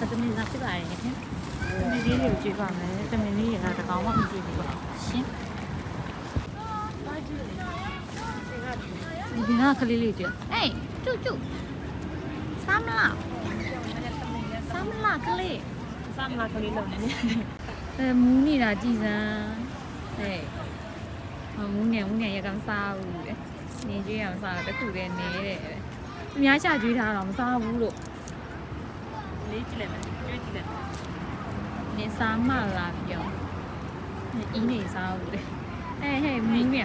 သတမင်စားဖြစ်ပါတယ်ခင်ဒီလေးတွေကိုကြည့်ပါမယ်တမင်လေးတွေကတကောင်မှမကြည့်ဘူးပေါ့ရှင်ဒီကကလေးလေးကြည့်ဟေးကျူကျူဆမ်လာဆမ်လာကလေးစားမလားကလေးလုံးနေနေအဲမူးနေတာကြည်စမ်းဟဲ့ဟောမူးနေမူးနေရကမစားဘူးတဲ့နေကြည့်အောင်စားတခုတည်းနေတဲ့သူများချကြွေးထားတော့မစားဘူးလို့ လေးကြည့်လိုက်မယ်ကျွေးကြည့်လိုက်မယ်နေစားမှလာပြောအင်းနေစားဘူးတဲ့ဟဲ့ဟဲ့မူးနေ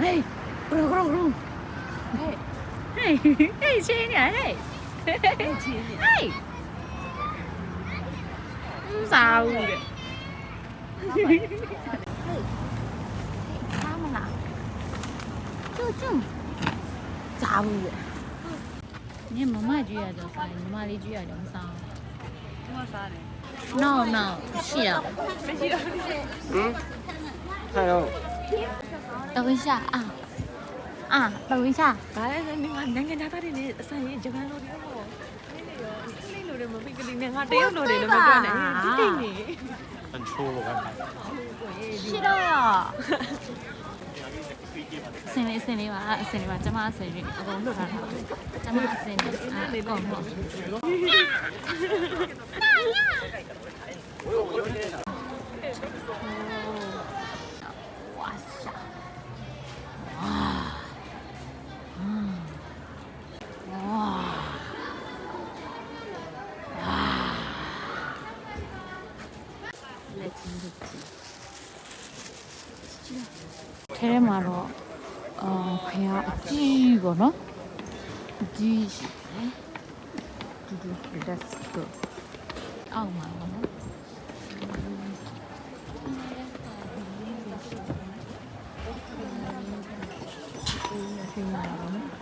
ဟေးဂရုဂရုဂရုဟေးဟေးဟေးချင်းနေဟေးချင်းနေဟေးမစားဘူးတဲ့ဟေးစားမလားကျူကျူစားဘူးတဲ့ညမမကြွေးရတော့စားညီမလေးကြွေးရတော့မ စားတယ် no no ရှိရမရှိတော့ဘူးဟင်ဟဲ့တော့等一下啊啊，等一下，ဒါလည်းနေမှာနိုင်ငံသားတွေနဲ့အဆိုင်ရင်ဂျပန်လိုတွေတော့နည်းနည်းရောအင်္ဂလိပ်လိုတွေမပိကလေးနဲ့ငါတရုတ်လိုတွေလည်းမပြောနဲ့ဒီတိတ်နေ control ပဲ ရှိတော့ င်းလေးပါကျမအဆင်းလေးအကုန်လွတ်ထားတာကျမအဆင်းလေးအကုန်ဟုတ်ဝါရှာဝါဝါလက်ချင်းလက်ချင်း ထဲထဲမှာတော့အော်ဖះအကြီးပေါ့နော်အကြီးရှိတယ်တူတူ let's go အောက်မှာပေါ့နော်ဒီမှာပါနော်